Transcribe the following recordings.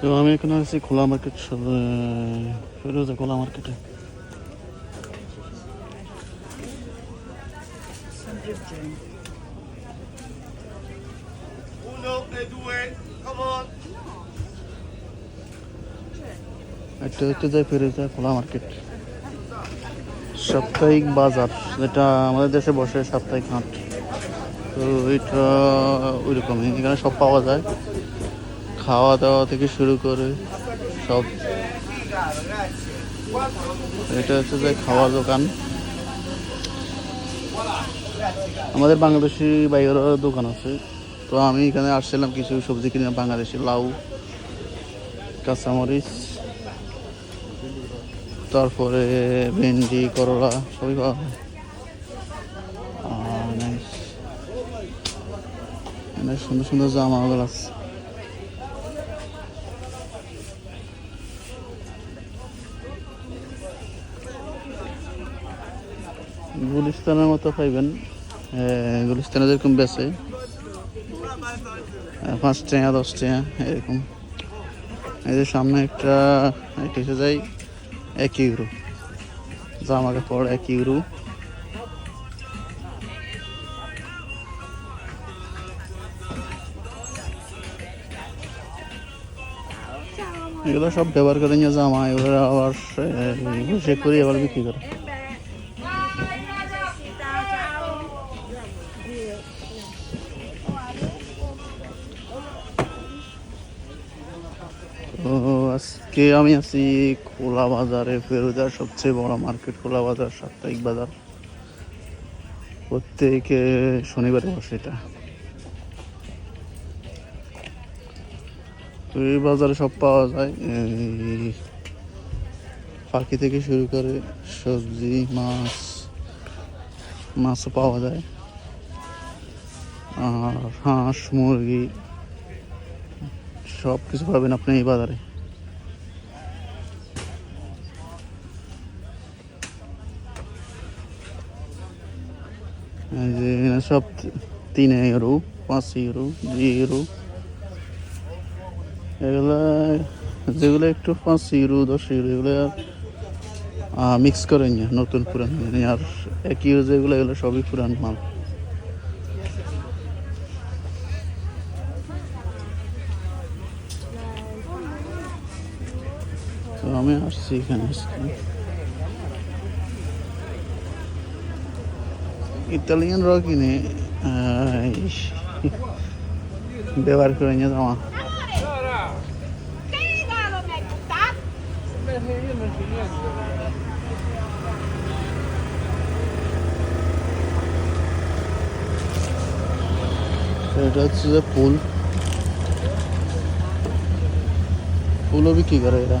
তো আমি এখানে আছি খোলা মার্কেট ফেরোজা খোলা মার্কেটে. একটা হচ্ছে যায় ফেরোজা খোলা মার্কেট। সাপ্তাহিক বাজার, যেটা আমাদের দেশে বসে সাপ্তাহিক হাট। তো এটা ওই রকমই এখানে সব পাওয়া যায়। খাওয়া দাওয়া থেকে শুরু করে সব। এটা হচ্ছে যে খাওয়ার দোকান। আমাদের বাংলাদেশি বাইরেরও দোকান আছে। তো আমি এখানে আসছিলাম কিছু সবজি কিনে, বাংলাদেশি লাউ, কাঁচামরিচ, তারপরে ভেন্ডি, করলা, সবই পাওয়া সুন্দর সুন্দর জামাগুলো আছে। গুলিস্তানের মতো পাইবেন। গুলিস্তানে যেরকম বেছে পাঁচ টাকা দশ টাকা এরকম। এই যে সামনে একটা এসে যায়, এক ইউরো। জামা কাপড় এক ইউরো। এগুলো সব ব্যবহার করে নিয়ে জামা, এগুলো আবার সে করি, আবার বিক্রি করে। তো আজকে আমি আছি খোলা বাজারে ফেরোজার সবচেয়ে বড় মার্কেট, খোলা বাজার, সাপ্তাহিক বাজার। প্রত্যেক শনিবারে বসে এটা। এই বাজারে সব পাওয়া যায়। পাখি থেকে শুরু করে সবজি, মাছ, মাছও পাওয়া যায়। আর হাঁস, মুরগি সব কিছু পাবেন আপনি এই বাজারে। সব তিন ইউরো পাঁচ ইউরো দুই ইউরো এগুলা যেগুলো একটু পাঁচ ইউরো দশ ইউরো এগুলো আর মিক্স করে নিয়ে নতুন পুরান। আর এক ইউরো যেগুলো, এগুলো সবই পুরান মাল। আমি আসছি, এখানে আজকে। ইতালিয়ান র কিনে ব্যবহার করে নিয়ে? তো এটা হচ্ছে যে ফুল ফুলও বিক্রি করে এরা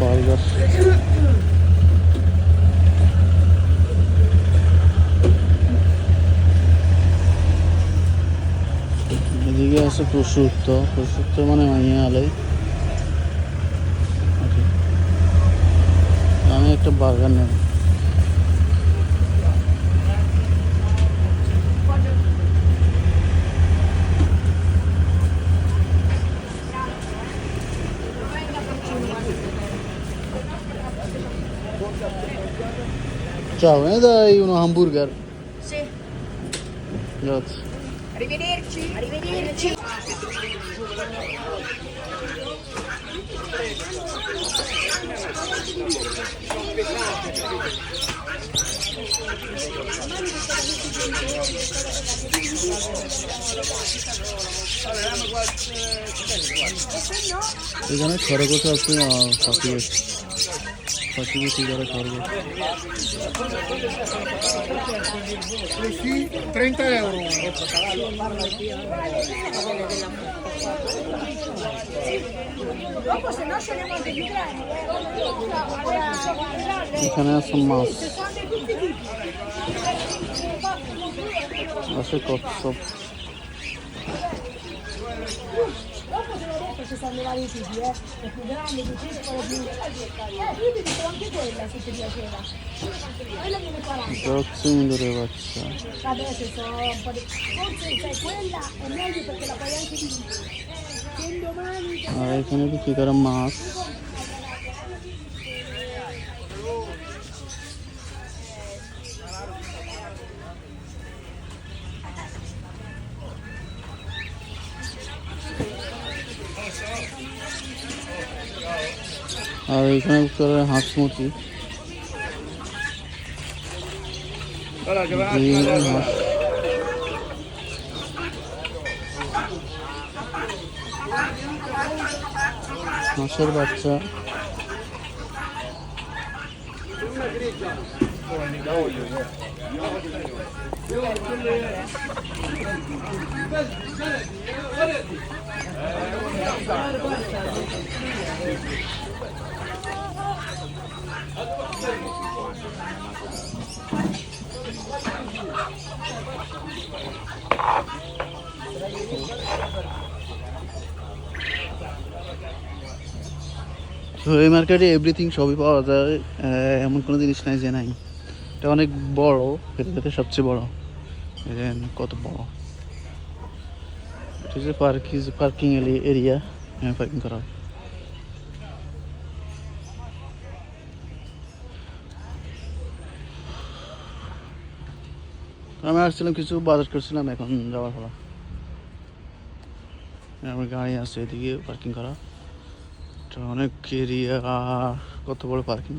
বার্গার এদিকে আছে প্রসুপ্ত প্রসুপ্ত মানে মাইয়া আলাই আমি একটা বার্গার নেব। Ciao, ne dai uno hamburger? Sì. Grazie. Arrivederci. Arrivederci. Bir tane karakoç aslında fakir. আছে পাখি বিক্রি করে খরগোশ Questi 30 euro. Dopo se no scegliamo anche di treni. এখানে আছে মাছ আছে কচ্ছপ Dopo te l'ho detto ci stanno vari tipi, eh. Le più grandi, più piccole, più... Eh, io ti dico anche quella se ti piaceva. Quella viene 40. Grazie হচ্ছে ইন্দুরের Vabbè, se sono un po' di... Forse cioè, quella è meglio perché la puoi anche. Se domani... আর sono tutti করে আর এখানে হাঁস মুরগি। হাঁসের বাচ্চা। তো এই মার্কেটে এভরিথিং সবই পাওয়া যায় এমন কোনো জিনিস নাই যে নাই। এটা অনেক বড় এটাতে সবচেয়ে বড়। কত বড়। এটা হচ্ছে পার্কিং পার্কিং এরিয়া এখানে পার্কিং করা। হয়। আমি আসছিলাম কিছু বাজার করছিলাম, এখন যাওয়ার ফলা আমার গাড়ি আছে এদিকে পার্কিং করা। এটা অনেক এরিয়া কত বড় পার্কিং